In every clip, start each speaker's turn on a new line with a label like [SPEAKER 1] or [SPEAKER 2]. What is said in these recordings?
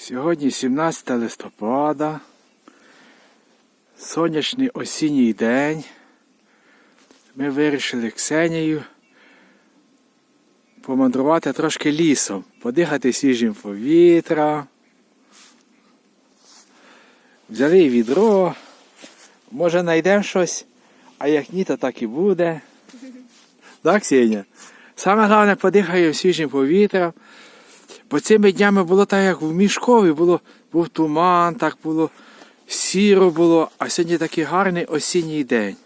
[SPEAKER 1] Сьогодні 17 листопада, сонячний осінній день. Ми вирішили Ксенією помандрувати трошки лісом, подихати свіжим повітря. Взяли відро, може знайдемо щось, а як ні, то так і буде. Так, Ксеня? Саме головне подихаю свіжим повітрям. Бо цими днями було так, як в мішкові, було, був туман, так було сіро було, а сьогодні такий гарний осінній день.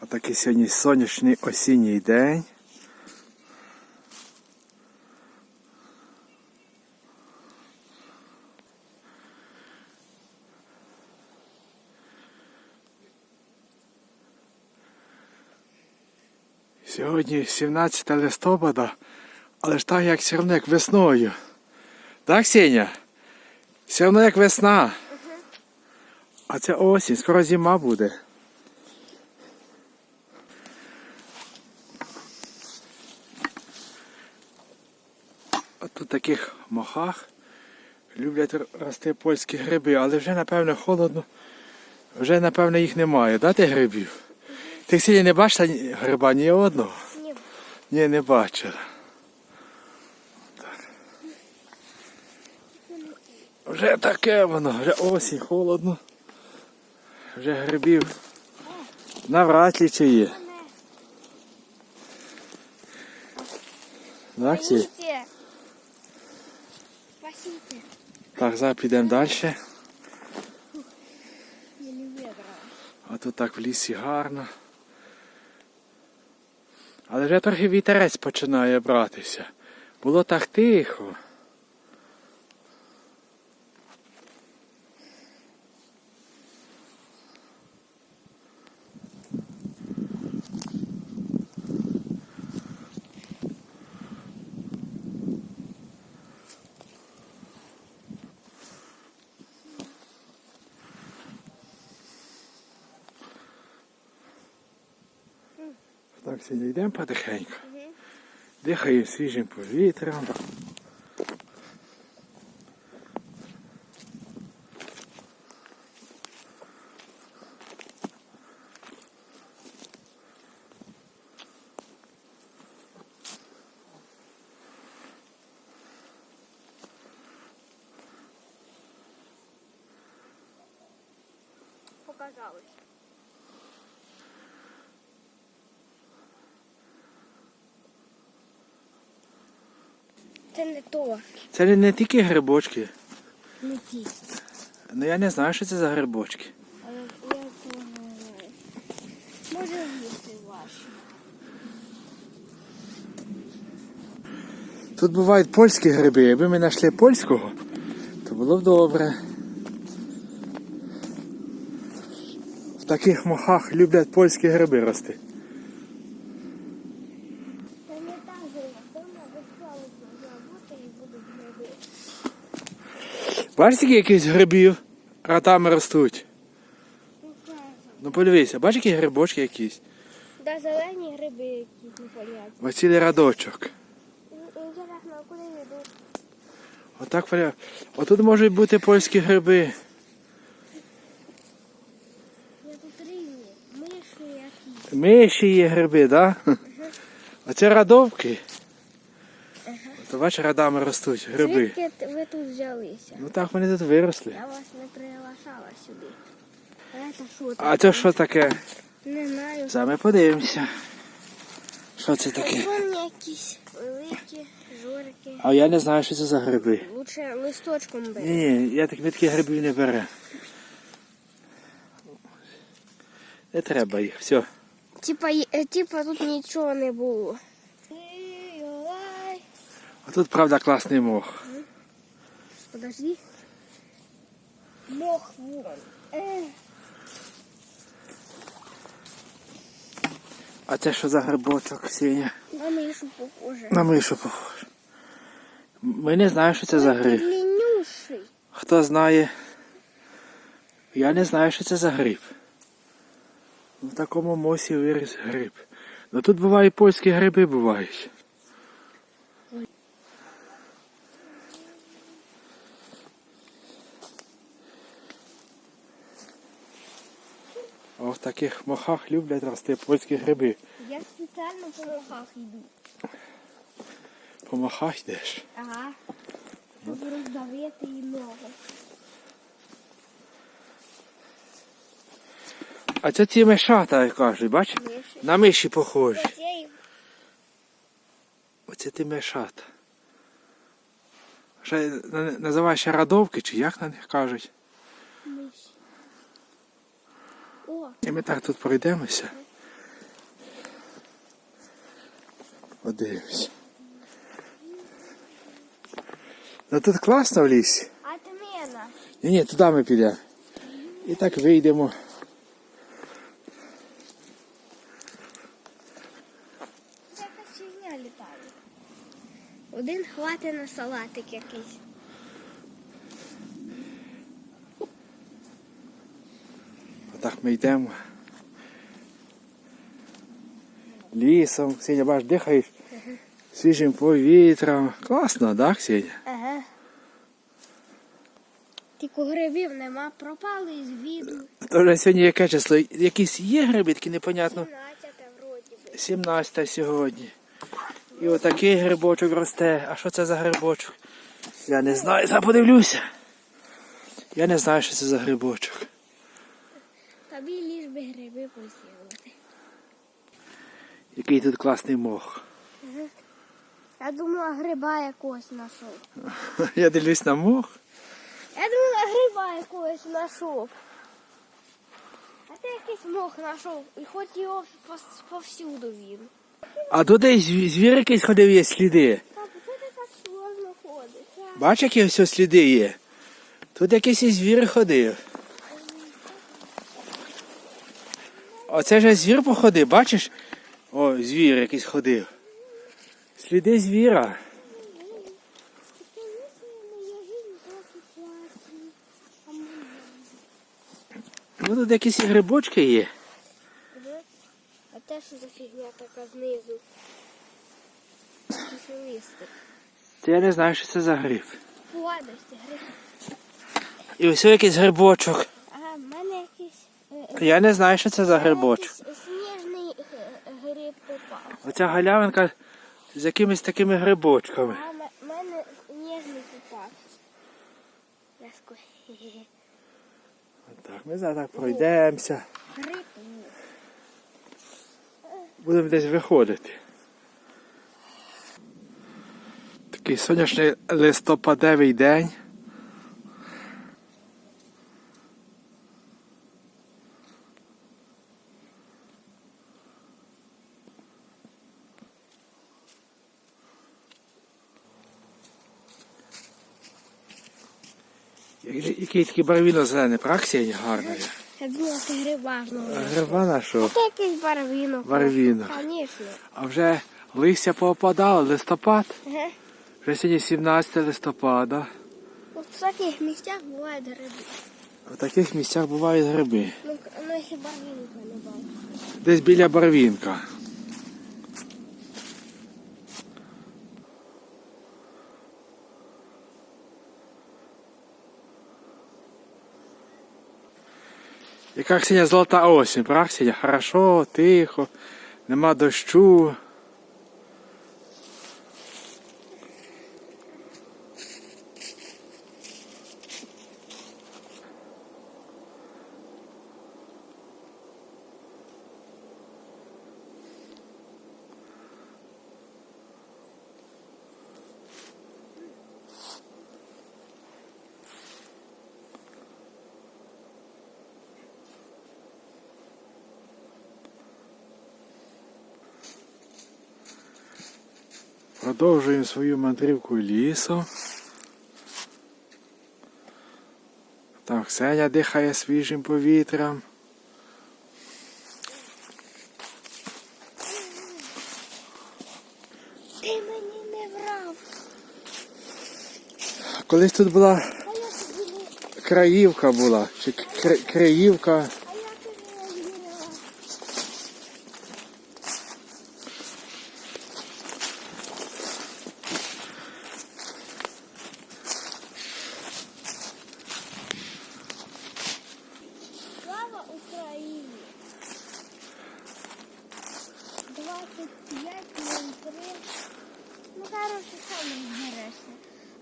[SPEAKER 1] А такий сьогодні сонячний осінній день. Сьогодні 17 листопада, але ж так як все одно як весною. Так, Сеня? Все одно як весна. А це осінь, скоро зима буде. От тут таких мохах люблять рости польські гриби, але вже напевно холодно. Вже напевно їх немає, да, тих грибів? Ти сьогодні не бачила гриба ні одного?
[SPEAKER 2] Ні.
[SPEAKER 1] Ні, не бачила. Так. Вже таке воно, вже осінь, холодно. Вже грибів навряд ли чи є. Так.
[SPEAKER 2] Спасите.
[SPEAKER 1] Так, зараз підемо далі. А тут так в лісі гарно. Але вже трохи вітерець починає братися. Було так тихо. Так, сьогодні йдемо потихеньку. Дихаємо свіжим повітрям.
[SPEAKER 2] Показалось. Це не то.
[SPEAKER 1] Це не- не тільки грибочки.
[SPEAKER 2] Не ті.
[SPEAKER 1] Ну я не знаю, що це за грибочки.
[SPEAKER 2] Але я цього не знаю. Може їсти ваші.
[SPEAKER 1] Тут бувають польські гриби. Якби ми знайшли польського, то було б добре. В таких мохах люблять польські гриби рости.
[SPEAKER 2] Це не так же, як дома безпалися роботи і будуть гриби.
[SPEAKER 1] Бачиш, скільки якихось грибів ратами ростуть.
[SPEAKER 2] Ну.
[SPEAKER 1] Ну подивися, бачиш, які грибочки якісь.
[SPEAKER 2] Да, зелені гриби якісь не поляють.
[SPEAKER 1] Ось радочок.
[SPEAKER 2] Йдуть?
[SPEAKER 1] Отак поля. Отут можуть бути польські гриби.
[SPEAKER 2] Які.
[SPEAKER 1] Миші є гриби, так? Да? Оце радовки. То бачиш, радами ростуть гриби.
[SPEAKER 2] Звідки ви тут взялися?
[SPEAKER 1] Ну так вони тут виросли.
[SPEAKER 2] Я вас не приглашала сюди. А це що
[SPEAKER 1] А це що таке?
[SPEAKER 2] Не знаю.
[SPEAKER 1] Ми подивимося. Що це таке?
[SPEAKER 2] Вон якісь великі жорики.
[SPEAKER 1] А я не знаю, що це за гриби.
[SPEAKER 2] Лучше листочком бери.
[SPEAKER 1] Ні, ні, я так таких грибів не беру. Не треба їх, все.
[SPEAKER 2] Типа, е, типа тут нічого не було.
[SPEAKER 1] А тут, правда, класний мох.
[SPEAKER 2] Подожди. Мох вон. Е,
[SPEAKER 1] А це що за грибочок, Сеня?
[SPEAKER 2] на мишу похоже.
[SPEAKER 1] На мишу похож. Ми не знаємо, що це за гриб. Хто знає? Я не знаю, що це за гриб. В такому мосі виріс гриб. Ну тут бувають польські гриби бувають. А в таких мохах люблять рости польські гриби.
[SPEAKER 2] Я спеціально по мохах йду.
[SPEAKER 1] По мохах йдеш.
[SPEAKER 2] Ага. Щоб роздавити її ногу.
[SPEAKER 1] А це ці мешата, як кажуть, бач? На миші похожі. Оце ти мешата. Ще на- називають ще радовки, чи як на них кажуть.
[SPEAKER 2] миші. О,
[SPEAKER 1] І ми так тут пройдемося. Подивимось. Ну тут класно в лісі.
[SPEAKER 2] А ти отмена.
[SPEAKER 1] Ні, ні, туди ми підемо. І так вийдемо.
[SPEAKER 2] Якась фігня літає. Один хватить на салатик якийсь.
[SPEAKER 1] Ми йдемо. Лісом. Сеня, бач, дихаєш свіжим повітрям. Класно, так, Ксеня?
[SPEAKER 2] Ага. Тільки грибів нема, пропали із віду.
[SPEAKER 1] То вже сьогодні яке число? Якісь є гриби, такі непонятно.
[SPEAKER 2] 17 вроді би.
[SPEAKER 1] 17 сьогодні. І отакий грибочок росте. А що це за грибочок? Я не знаю, зараз подивлюся. Я не знаю, що це за грибочок.
[SPEAKER 2] Тобі ліж би гриби посілити.
[SPEAKER 1] Який тут класний мох.
[SPEAKER 2] Я думала, гриба якогось знайшов.
[SPEAKER 1] Я дивлюсь на мох.
[SPEAKER 2] Я думала, гриба якогось знайшов. А ти якийсь мох знайшов, і хоч його повсюду він.
[SPEAKER 1] А тут десь звір якийсь ходив, є сліди. Бач, які ось сліди є. Тут якийсь звір ходив. Оце ж звір походив, бачиш? О, звір якийсь ходив. Сліди звіра. Ну тут якісь і грибочки є.
[SPEAKER 2] А те, що за фігня така знизу?
[SPEAKER 1] Це я не знаю, що це за гриб.
[SPEAKER 2] Владості, гриб.
[SPEAKER 1] І ось якийсь грибочок.
[SPEAKER 2] Ага, в мене якийсь е,
[SPEAKER 1] Я не знаю, що це за грибочок.
[SPEAKER 2] сніжний е, гриб попав.
[SPEAKER 1] Оця галявинка з якимись такими грибочками.
[SPEAKER 2] В мене ніжний попав.
[SPEAKER 1] Так, ми зараз так пройдемося. Будемо десь виходити. Такий сонячний листопадевий день. Який такий барвіно зелений, правда, Ксенія, гарний?
[SPEAKER 2] Це гриб важно.
[SPEAKER 1] Гриба що?
[SPEAKER 2] Це якийсь. Барвінок. Звісно.
[SPEAKER 1] А вже листя поопадало, листопад.
[SPEAKER 2] Ага.
[SPEAKER 1] Вже сьогодні 17 листопада.
[SPEAKER 2] От в таких місцях бувають гриби.
[SPEAKER 1] В таких місцях бувають гриби.
[SPEAKER 2] Ну, ну хіба барвінка не бачу.
[SPEAKER 1] Десь біля барвінка. Яка Ксеня золота осінь, правда, Ксеня? Хорошо, тихо, нема дощу. Продовжуємо свою мандрівку лісом. Там Ксеня дихає свіжим повітрям.
[SPEAKER 2] Ти мені не врав.
[SPEAKER 1] Колись тут була краївка була, чи кр-
[SPEAKER 2] 25.03. Ну, коротше, сам розберешся.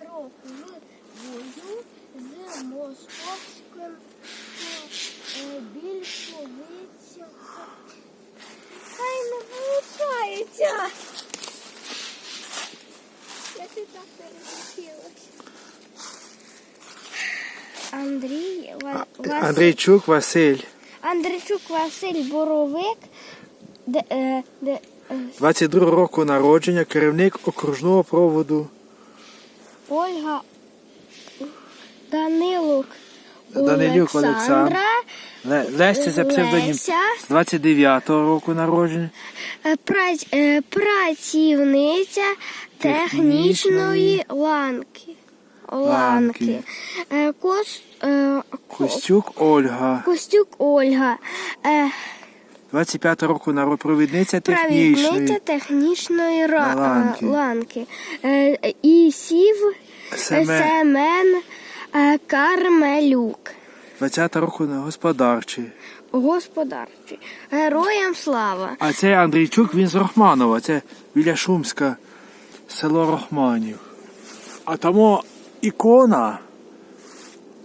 [SPEAKER 2] Року в бою з московським е, більшовицем. Хай не виходить. Я ти так перелетілась. Андрій Ва- Василь.
[SPEAKER 1] Андрійчук Василь.
[SPEAKER 2] Андрійчук Василь Боровик. Де, е, де, е,
[SPEAKER 1] 22 року народження, керівник окружного проводу.
[SPEAKER 2] Ольга Данилук
[SPEAKER 1] Данилюк
[SPEAKER 2] Олександра.
[SPEAKER 1] Леся це псевдонім.
[SPEAKER 2] Леся.
[SPEAKER 1] 29 року народження.
[SPEAKER 2] Е, прац- е, Працівниця технічної ланки.
[SPEAKER 1] Ланки.
[SPEAKER 2] Е,
[SPEAKER 1] Костюк Ольга.
[SPEAKER 2] Костюк Ольга. Е,
[SPEAKER 1] 25 року. Провідниця технічної.
[SPEAKER 2] технічної ра-
[SPEAKER 1] Ланки.
[SPEAKER 2] е, ланки. Е, І сів
[SPEAKER 1] Семен.
[SPEAKER 2] Семен е, Кармелюк.
[SPEAKER 1] 20 року на господарчий.
[SPEAKER 2] Господарчий. Героям слава.
[SPEAKER 1] А це Андрійчук, він з Рахманова. Це біля Шумська, село Рахманів. А там ікона.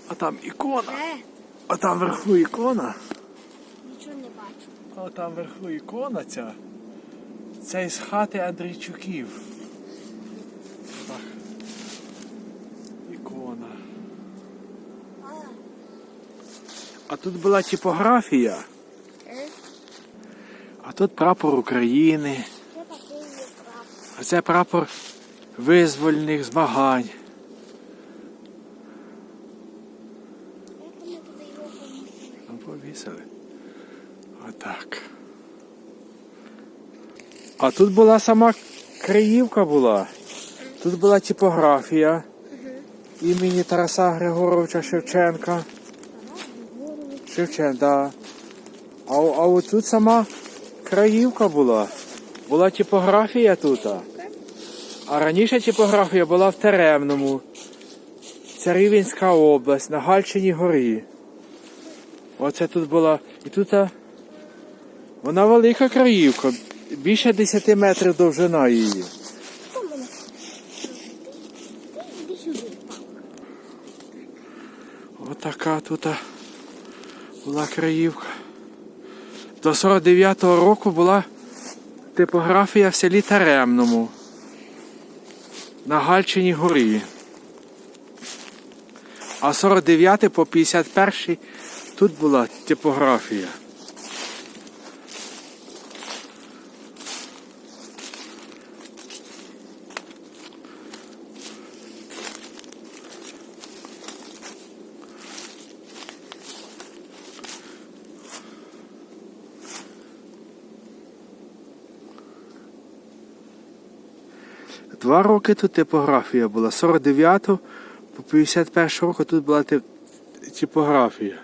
[SPEAKER 1] А там ікона.
[SPEAKER 2] Е,
[SPEAKER 1] А там вверху ікона.
[SPEAKER 2] нічого не бачу.
[SPEAKER 1] А там вверху ікона ця. Це із хати Андрійчуків. Ікона. А тут була типографія. А тут прапор України. А це прапор визвольних змагань.
[SPEAKER 2] Повісили?
[SPEAKER 1] Отак. А тут була сама Криївка була. Тут була типографія імені Тараса Григоровича Шевченка. Шевченка, да. А, а от тут сама Краївка була. Була типографія тут. А раніше типографія була в Теремному. Це Рівенська область, на Гальчині горі. Оце тут була. І тут вона велика краївка. Більше 10 метрів довжина її. Отака тут була краївка. До 49-го року була типографія в селі Теремному. На Гальчині горі. А 49 по 51 тут була типографія. Роки тут типографія була. З 49 по 51 року тут була типографія.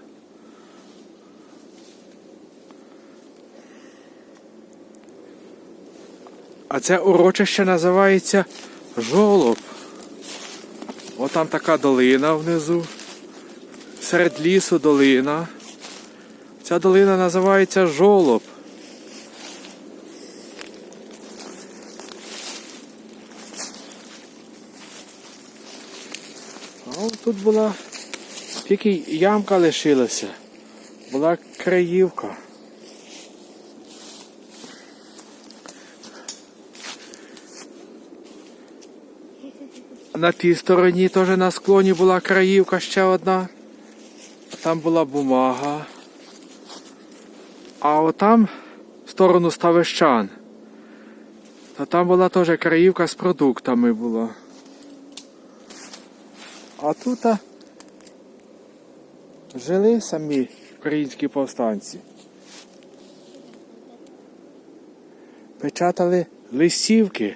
[SPEAKER 1] А це урочище називається Жолоб. Отам така долина внизу. Серед лісу долина. Ця долина називається Жолоб. От тут була тільки ямка лишилася. Була краївка. На тій стороні теж на склоні була краївка ще одна. Там була бумага. А отам в сторону ставищан. То там була теж краївка з продуктами була. А тут жили самі українські повстанці. Печатали листівки.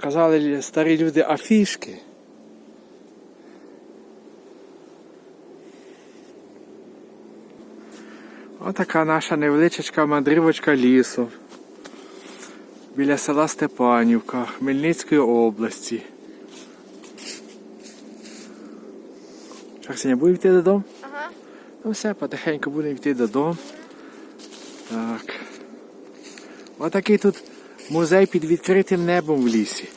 [SPEAKER 1] Казали старі люди афішки. Отака наша невеличка мандрівочка лісом. Біля села Степанівка Хмельницької області. Що, Ксеня, будемо йти додому?
[SPEAKER 2] Ага.
[SPEAKER 1] Ну все, потихеньку будемо йти додому. Так. Отакий тут музей під відкритим небом в лісі.